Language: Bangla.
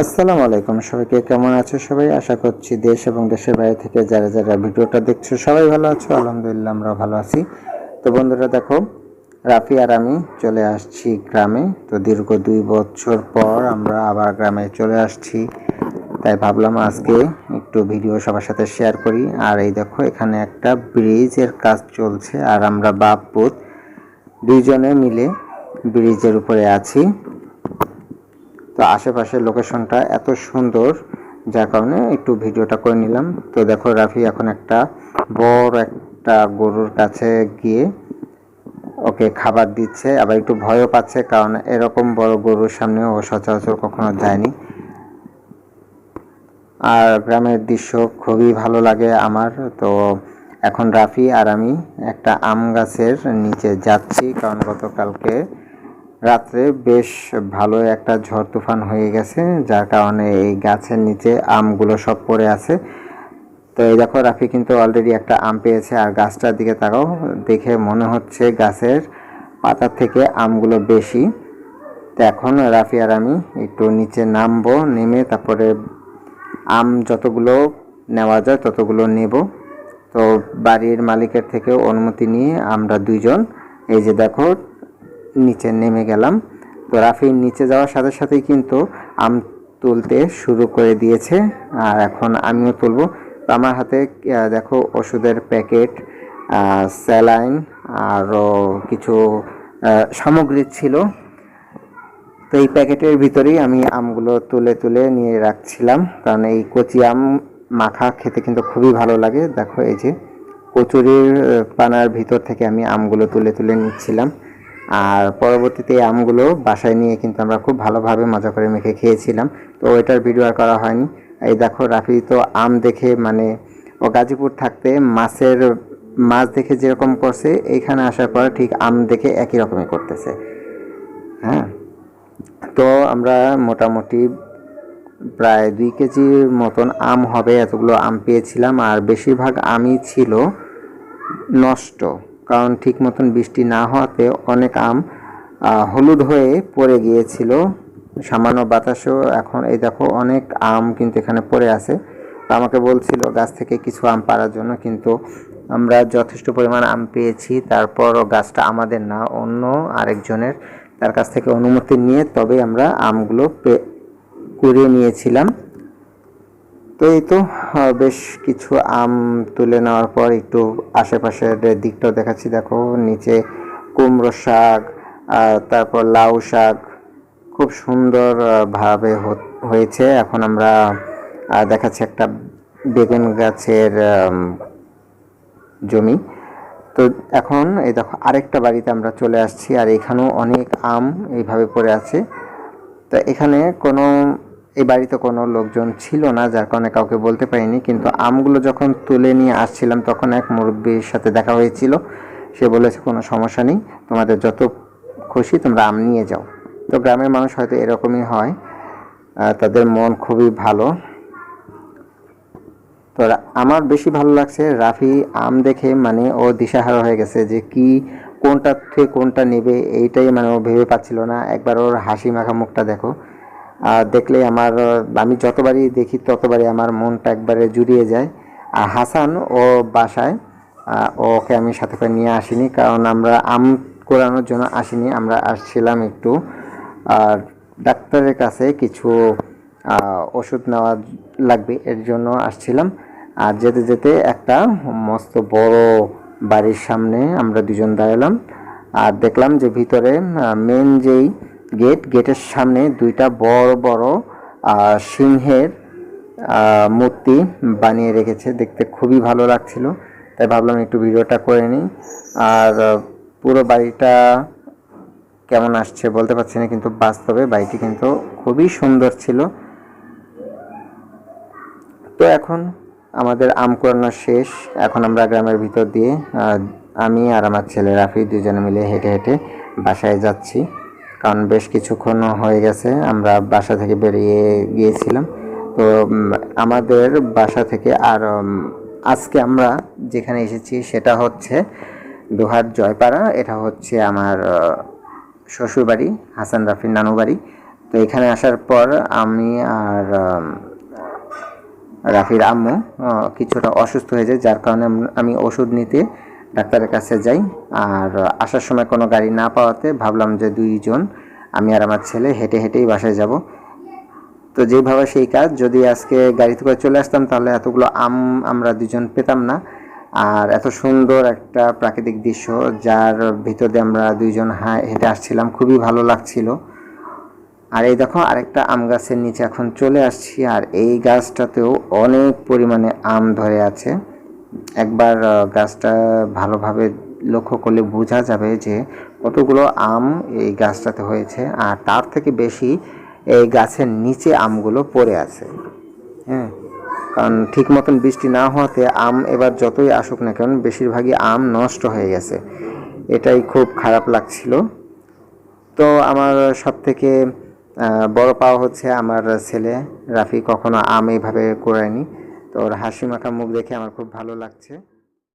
আসসালামু আলাইকুম। সবাইকে কেমন আছো সবাই? আশা করছি দেশ এবং দেশের বাইরে থেকে যারা যারা ভিডিওটা দেখছ সবাই ভালো আছো, আলহামদুলিল্লাহ আমরা ভালো আছি। তো বন্ধুরা, দেখো, রাফি আর আমি চলে আসছি গ্রামে। তো দীর্ঘ দুই বছর পর আমরা আবার গ্রামে চলে আসছি। তাই ভাবলাম আজকে একটু ভিডিও সবার সাথে শেয়ার করি। আর এই দেখো, এখানে একটা ব্রিজের কাজ চলছে। আর আমরা বাপ পুত দুইজনে মিলে ব্রিজের উপরে আছি। তো আশেপাশের লোকেশনটা এত সুন্দর, যার কারণে একটু ভিডিওটা করে নিলাম। তো দেখো রাফি এখন একটা বড় একটা গরুর কাছে গিয়ে ওকে খাবার দিচ্ছে, আবার একটু ভয়ও পাচ্ছে কারণ এরকম বড় গরুর সামনে ও সচরাচর কখনো যায়নি। আর গ্রামের দৃশ্য খুবই ভালো লাগে আমার। তো এখন রাফি আর আমি একটা আম গাছের নিচে যাচ্ছি কারণ গতকালকে রাত্রে বেশ ভালো একটা ঝড় তুফান হয়ে গেছে, যার কারণে এই গাছের নিচে আমগুলো সব পড়ে আছে। তো এই দেখো, রাফি কিন্তু অলরেডি একটা আম পেয়েছে, আর গাছটার দিকে তাকাও, দেখে মনে হচ্ছে গাছের পাতার থেকে আমগুলো বেশি। তো এখন রাফি আর আমি একটু নিচে নামবো, নেমে তারপরে আম যতগুলো নেওয়া যায় ততগুলো নেব। তো বাড়ির মালিকের থেকে অনুমতি নিয়ে আমরা দুইজন, এই যে দেখো নিচে নেমে গেলাম। তো রাফির নিচে যাওয়ার সাথে সাথেই কিন্তু আম তুলতে শুরু করে দিয়েছে। আর এখন আমিও তুলবো। তো আমার হাতে দেখো ওষুধের প্যাকেট স্যালাইন আরও কিছু সামগ্রী ছিল। তো এই প্যাকেটের ভিতরেই আমি আমগুলো তুলে তুলে নিয়ে রাখছিলাম। কারণ এই কচি আম মাখা খেতে কিন্তু খুবই ভালো লাগে। দেখো এই যে কচুরির পানার ভিতর থেকে আমি আমগুলো তুলে তুলে নিচ্ছিলাম। আর পরবর্তীতে এই আমগুলো বাসায় নিয়ে কিন্তু আমরা খুব ভালোভাবে মজা করে মেখে খেয়েছিলাম। তো ওইটার ভিডিও আর করা হয়নি। এই দেখো, রাফি তো আম দেখে মানে ও গাজীপুর থাকতে মাছের মাছ দেখে যেরকম করছে এইখানে আসার পর ঠিক আম দেখে একই রকমই করতেছে। হ্যাঁ? তো আমরা মোটামুটি প্রায় দুই কেজির মতন আম হবে, এতগুলো আম পেয়েছিলাম। আর বেশিরভাগ আমই ছিল নষ্ট। কারণ ঠিক মতন বৃষ্টি না হওয়াতে অনেক আম হলুদ হয়ে পড়ে গিয়েছিল। সামান্য বাতাসেও এখন এই দেখো অনেক আম কিন্তু এখানে পড়ে আছে। আমাকে বলছিল গাছ থেকে কিছু আম পাড়ার জন্য, কিন্তু আমরা যথেষ্ট পরিমাণ আম পেয়েছি। তারপর গাছটা আমাদের না, অন্য আরেকজনের তার কাছ থেকে অনুমতি নিয়ে তবে আমরা আমগুলো পে- কুড়িয়ে নিয়েছিলাম। তো এই তো বেশ কিছু আম তুলে নেওয়ার পর একটু আশেপাশের দিকটাও দেখাচ্ছি। দেখো, নিচে কুমড়ো শাক তারপর লাউ শাক, খুব সুন্দরভাবে হয়েছে। এখন আমরা দেখাচ্ছি একটা বেগুন গাছের জমি। তো এখন এই দেখো, আরেকটা বাড়িতে আমরা চলে আসছি, আর এখানেও অনেক আম এইভাবে পড়ে আছে। তো এখানে কোনো এই বাড়িতে কোনো লোকজন ছিল না, যার কারণে কাউকে বলতে পারিনি। কিন্তু আমগুলো যখন তুলে নিয়ে আসছিলাম, তখন এক মুরব্বীর সাথে দেখা হয়েছিল। সে বলেছে, কোনো সমস্যা নেই, তোমাদের যত খুশি তোমরা আম নিয়ে যাও। তো গ্রামের মানুষ হয়তো এরকমই হয়। তাদের মন খুবই ভালো। তো আমার বেশি ভালো লাগছে রাফি আম দেখে মানে ও দিশাহারা হয়ে গেছে যে কি, কোনটা থেকে কোনটা নেবে, এইটাই মানে ও ভেবে পাচ্ছিল না। একবার ওর হাসি মাখা মুখটা দেখো। দেখলে আমার, আমি যতবারই দেখি ততবারই আমার মনটা একবারে জুড়িয়ে যায়। আর হাসান, ও বাসায় ওকে আমি সাথে করে নিয়ে আসিনি, কারণ আমরা আম কোরানোর জন্য আসিনি, আমরা আসছিলাম একটু। আর ডাক্তারের কাছে কিছু ওষুধ নেওয়া লাগবে, এর জন্য আসছিলাম। আর যেতে যেতে একটা মস্ত বড় বাড়ির সামনে আমরা দুজন দাঁড়ালাম। আর দেখলাম যে ভিতরে মেন যেই গেট, গেটের সামনে দুইটা বড় বড় সিংহের মূর্তি বানিয়ে রেখেছে। দেখতে খুবই ভালো লাগছিল, তাই ভাবলাম একটু ভিডিওটা করে নিই। আর পুরো বাড়িটা কেমন আসছে বলতে পারছি না, কিন্তু বাস্তবে বাড়িটি কিন্তু খুবই সুন্দর ছিল। তো এখন আমাদের আম কোরানো শেষ। এখন আমরা গ্রামের ভিতর দিয়ে আমি আর আমার ছেলে রাফি দুজনে মিলে হেঁটে হেঁটে বাসায় যাচ্ছি। কারণ বেশ কিছুক্ষণ হয়ে গেছে, আমরা বাসা থেকে বেরিয়ে গিয়েছিলাম। তো আমাদের বাসা থেকে আর আজকে আমরা যেখানে এসেছি সেটা হচ্ছে দোহার জয়পাড়া, এটা হচ্ছে আমার শ্বশুরবাড়ি, হাসান রাফির নানু বাড়ি। তো এখানে আসার পর আমি আর রাফির আম্মু কিছুটা অসুস্থ হয়ে যায়, যার কারণে আমি ওষুধ নিতে ডাক্তারের কাছে যাই আর আসার সময় কোনো গাড়ি না পাওয়াতে ভাবলাম যে দুইজন, আমি আর আমার ছেলে হেঁটে হেঁটেই বাসায় যাব। তো যেভাবে সেই কাজ, যদি আজকে গাড়িতে করে চলে আসতাম তাহলে এতগুলো আম আমরা দুজন পেতাম না। আর এত সুন্দর একটা প্রাকৃতিক দৃশ্য, যার ভিতর আমরা দুইজন হেঁটে আসছিলাম, খুবই ভালো লাগছিল। আর এই দেখো, আরেকটা আম গাছের নিচে এখন চলে আসছি, আর এই গাছটাতেও অনেক পরিমাণে আম ধরে আছে। একবার গাছটা ভালোভাবে লক্ষ্য করলে বোঝা যাবে যে কতগুলো আম এই গাছটাতে হয়েছে আর তার থেকে বেশি এই গাছের নিচে আমগুলো পড়ে আছে। হ্যাঁ কারণ ঠিক মতন বৃষ্টি না হওয়াতে আম এবার যতই আসুক না কেন বেশিরভাগই আম নষ্ট হয়ে গেছে। এটাই খুব খারাপ লাগছিল। তো আমার সব থেকে বড় পাওয়া হচ্ছে আমার ছেলে রাফি, কখনো আম এইভাবে করেনি তো ওর হাসি মাখা মুখ দেখে আমার খুব ভালো লাগছে।